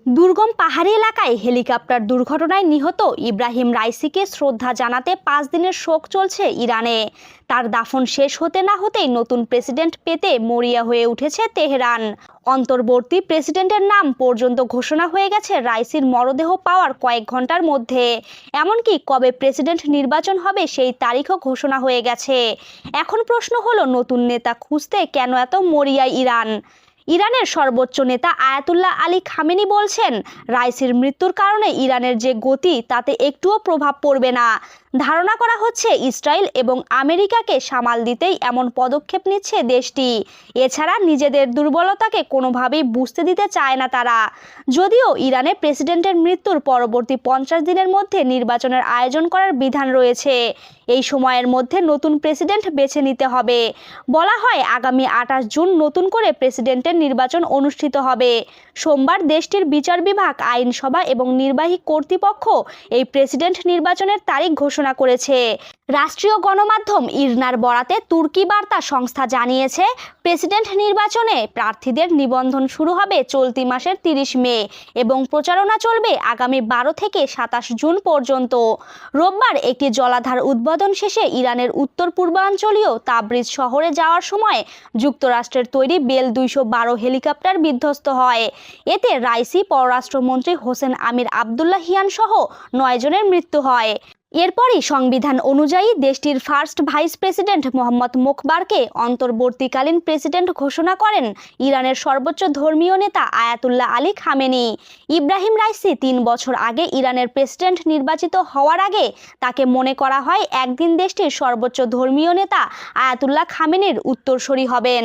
দুর্গম পাহাড়ি এলাকায় হেলিকপ্টার দুর্ঘটনায় নিহত ইব্রাহিম রাইসিকে শ্রদ্ধা জানাতে পাঁচ দিনের শোক চলছে ইরানে। তার দাফন শেষ হতে না হতেই নতুন প্রেসিডেন্ট পেতে মরিয়া হয়ে উঠেছে তেহরান। অন্তর্বর্তী প্রেসিডেন্টের নাম পর্যন্ত ঘোষণা হয়ে গেছে রাইসির মরদেহ পাওয়ার কয়েক ঘণ্টার মধ্যে। এমনকি কবে প্রেসিডেন্ট নির্বাচন হবে সেই তারিখও ঘোষণা হয়ে গেছে। এখন প্রশ্ন হলো, নতুন নেতা খুঁজতে কেন এত মরিয়া ইরান? ইরানের সর্বোচ্চ নেতা আয়াতুল্লাহ আলী খামেনি বলছেন, রাইসির মৃত্যুর কারণে ইরানের যে গতি, তাতে একটুও প্রভাব পড়বে না। ধারণা করা হচ্ছে ইসরায়েল এবং আমেরিকাকে সামাল দিতেই এমন পদক্ষেপ নিচ্ছে দেশটি। এছাড়া নিজেদের দুর্বলতাকে কোনোভাবেই বুঝতে দিতে চায় না তারা। যদিও ইরানে প্রেসিডেন্টের মৃত্যুর পরবর্তী পঞ্চাশ দিনের মধ্যে নির্বাচনের আয়োজন করার বিধান রয়েছে। এই সময়ের মধ্যে নতুন প্রেসিডেন্ট বেছে নিতে হবে। বলা হয় আগামী আঠাশ জুন নতুন করে প্রেসিডেন্টের নির্বাচন অনুষ্ঠিত হবে। সোমবার দেশটির বিচার বিভাগ, আইনসভা এবং নির্বাহী কর্তৃপক্ষ এই প্রেসিডেন্ট নির্বাচনের তারিখ ঘোষণা করেছে। রাষ্ট্রীয় গণমাধ্যম ইরনার বরাতে তুর্কি বার্তা সংস্থা জানিয়েছে, প্রেসিডেন্ট নির্বাচনে প্রার্থীদের নিবন্ধন শুরু হবে চলতি মাসের তিরিশ মে এবং প্রচারণা চলবে আগামী বারো থেকে সাতাশ জুন পর্যন্ত। রোববার একটি জলাধার উদ্বোধন শেষে ইরানের উত্তর পূর্বাঞ্চলীয় তাবরিজ শহরে যাওয়ার সময় যুক্তরাষ্ট্রের তৈরি বেল দুইশো বারো হেলিকপ্টার বিধ্বস্ত হয়। এতে রাইসি পররাষ্ট্রমন্ত্রী হোসেন আমির আবদুল্লাহিয়ান সহ নয় জনের মৃত্যু হয়। এরপরই সংবিধান অনুযায়ী দেশটির ফার্স্ট ভাইস প্রেসিডেন্ট মোহাম্মদ মোখবারকে অন্তর্বর্তীকালীন প্রেসিডেন্ট ঘোষণা করেন ইরানের সর্বোচ্চ ধর্মীয় নেতা Ayatollah Ali Khamenei. Ebrahim Raisi তিন বছর আগে ইরানের প্রেসিডেন্ট নির্বাচিত হওয়ার আগে তাকে মনে করা হয় একদিন দেশটির সর্বোচ্চ ধর্মীয় নেতা আয়াতুল্লাহ খামেনির উত্তরসূরি হবেন।